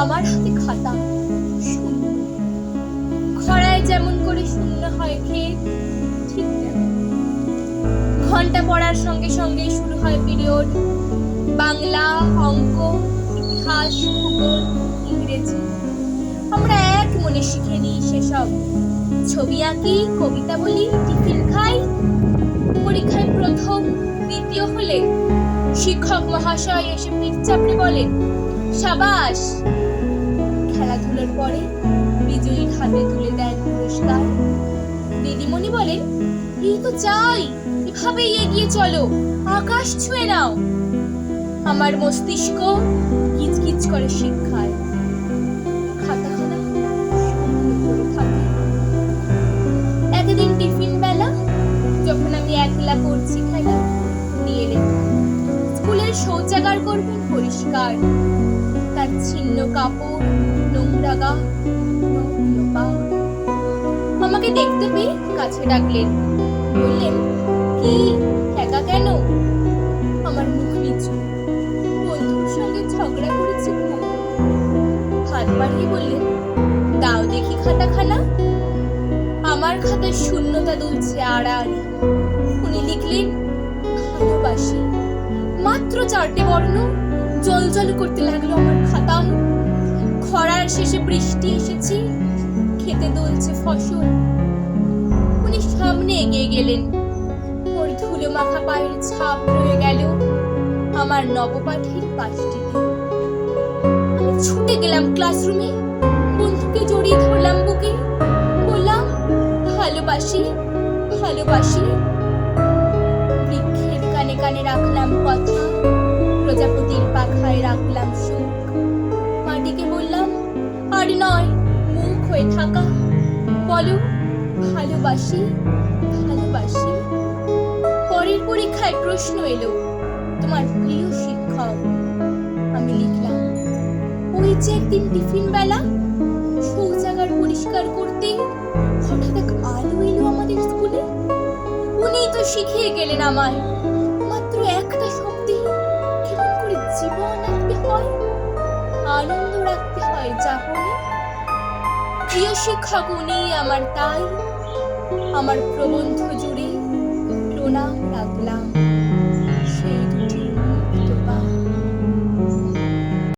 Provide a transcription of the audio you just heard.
আমার হাতে খাতা। শূন্য। খরায় যেমন করে শূন্য হয় ক্ষেত ঠিক ঘণ্টা পড়ার সঙ্গে সঙ্গে শুরু হয় পিরিয়ড। বাংলা, অঙ্ক, ইতিহাস, ভূগোল, ইংরেজি। আমরা এক মনে শিখে নিই সেসব। ছবি আঁকি, কবিতা বলি, টিফিন খাই। পরীক্ষায় প্রথম, দ্বিতীয় হলে শিক্ষক মহাশয় এসে পিঠ চাপড়ে বলেন সাবাস এই তো চাই এভাবেই এগিয়ে চলো। আকাশ ছুঁয়ে নাও। আমার মস্তিষ্ক কিচকিচ করে শিক্ষায়। খাতাখানা একদিন টিফিন বেলা, যখন আমি একলা করছি খেলা উনি এলেন স্কুলের শৌচাগার করবেন পরিষ্কার। তার ছিন্ন কাপড়, নোংরা গা আমাকে দেখতে পেয়ে কাছে ডাকলেন। বললেন, কি? একা কেন? আমার মুখ নিচু। বন্ধুর সঙ্গে ঝগড়া করেছি হাত বাড়িয়ে বললেন, দাও দেখি খাতাখানা। আমার খাতায় শূন্যতা দুলছে আড়াআড়ি। উনি লিখলেন, ভালোবাসি। মাত্র চারটে বর্ণ, জল জল করতে লাগল আমার খাতা খরার শেষে বৃষ্টি এসেছে, খেতে দলছে ফসল। উনি সামনে এগিয়ে গেলেন। ওর ধুলো মাখা পায়ের ছাপ রয়ে গেল আমার নবপাঠের পাশটিতে আমি ছুটে গেলাম ক্লাসরুমে। বন্ধুকে জড়িয়ে ধরলাম বুকে। বললাম, ভালোবাসি ভালোবাসি। বৃক্ষের কানে কানে রাখলাম কথা। প্রজাপতির পাখায় রাখলাম সুখ। মাটিকে বললাম, আর নয়, মুখ হয়ে থাকা। বলো ভালোবাসি ভালোবাসি। পরের পরীক্ষায় প্রশ্ন এলো, তোমার প্রিয় শিক্ষক? আমি লিখলাম ওই যে একদিন টিফিন বেলা, শৌচাগার পরিষ্কার করতে হঠাৎ এক আলো এলো আমাদের স্কুলে। উনি তো শিখিয়ে গেলেন আমায়, মাত্র একটা শব্দে কেমন করে জীবন আঁকতে হয় প্রিয় শিক্ষক উনি আমার তাই আমার প্রবন্ধ জুড়ে প্রণাম রাখলাম।